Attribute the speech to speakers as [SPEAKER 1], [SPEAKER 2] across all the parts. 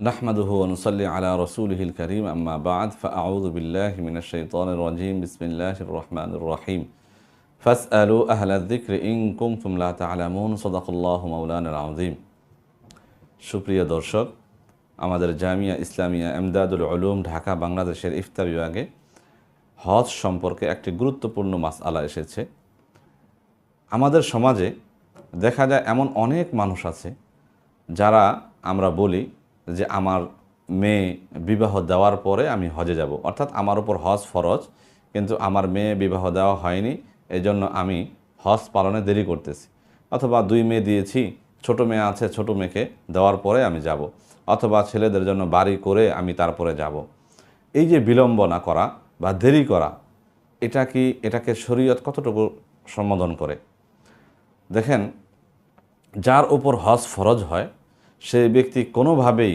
[SPEAKER 1] نحمده ونصلي على رسوله الكريم أما بعد فأعوذ بالله من الشيطان الرجيم بسم الله الرحمن الرحيم فاسألوا أهل الذكر إن كنتم لا تعلمون صدق الله مولانا العظيم সুপ্রিয় দর্শক আমাদের জামিয়া ইসলামিয়া এমদাদুল উলুম ঢাকা বাংলাদেশের ইফতা বিভাগে হজ সম্পর্কে একটি গুরুত্বপূর্ণ মাসআলা এসেছে আমাদের সমাজে দেখা যায় এমন অনেক মানুষ আছে যারা আমরা বলি যে আমার মেয়ে বিবাহ দেওয়ার পরে আমি হজে যাব। অর্থাৎ আমার উপর হজ ফরজ, কিন্তু আমার মেয়ে বিবাহ দেওয়া হয়নি, এজন্য আমি হজ পালনে দেরি করতেছি। অথবা দুই মেয়ে দিয়েছি, ছোট মেয়ে আছে, ছোট মেয়েকে দেওয়ার পরে আমি যাব। অথবা ছেলেদের জন্য বাড়ি করে আমি তারপরে যাব। এই যে বিলম্বনা করা বা দেরি করা, এটা কি এটাকে শরীয়ত কতটুকু সম্বোধন করে? দেখেন, যার উপর হজ ফরজ হয় সে ব্যক্তি কোনোভাবেই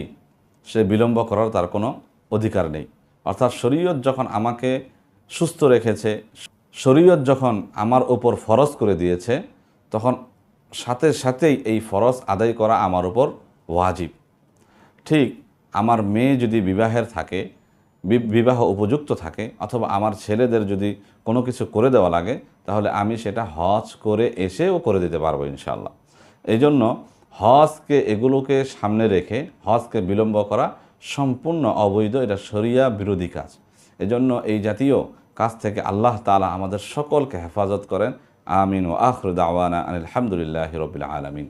[SPEAKER 1] সে বিলম্ব করার তার কোনো অধিকার নেই। অর্থাৎ শরীয়ত যখন আমাকে সুস্থ রেখেছে, শরীয়ত যখন আমার ওপর ফরজ করে দিয়েছে, তখন সাথে সাথেই এই ফরজ আদায় করা আমার উপর ওয়াজিব। ঠিক আমার মেয়ে যদি বিবাহের থাকে বিবাহ উপযুক্ত থাকে, অথবা আমার ছেলেদের যদি কোনো কিছু করে দেওয়া লাগে, তাহলে আমি সেটা হজ করে এসেও করে দিতে পারব ইনশাল্লাহ এই জন্য হজকে এগুলোকে সামনে রেখে হজকে বিলম্ব করা সম্পূর্ণ অবৈধ, এটা সরিয়া বিরোধী কাজ। এজন্য এই জাতীয় কাজ থেকে আল্লাহ তালা আমাদের সকলকে হেফাজত করেন। আমিন ও আখরুদ আওয়ানা আলহামদুলিল্লাহ রবিল আলমিন।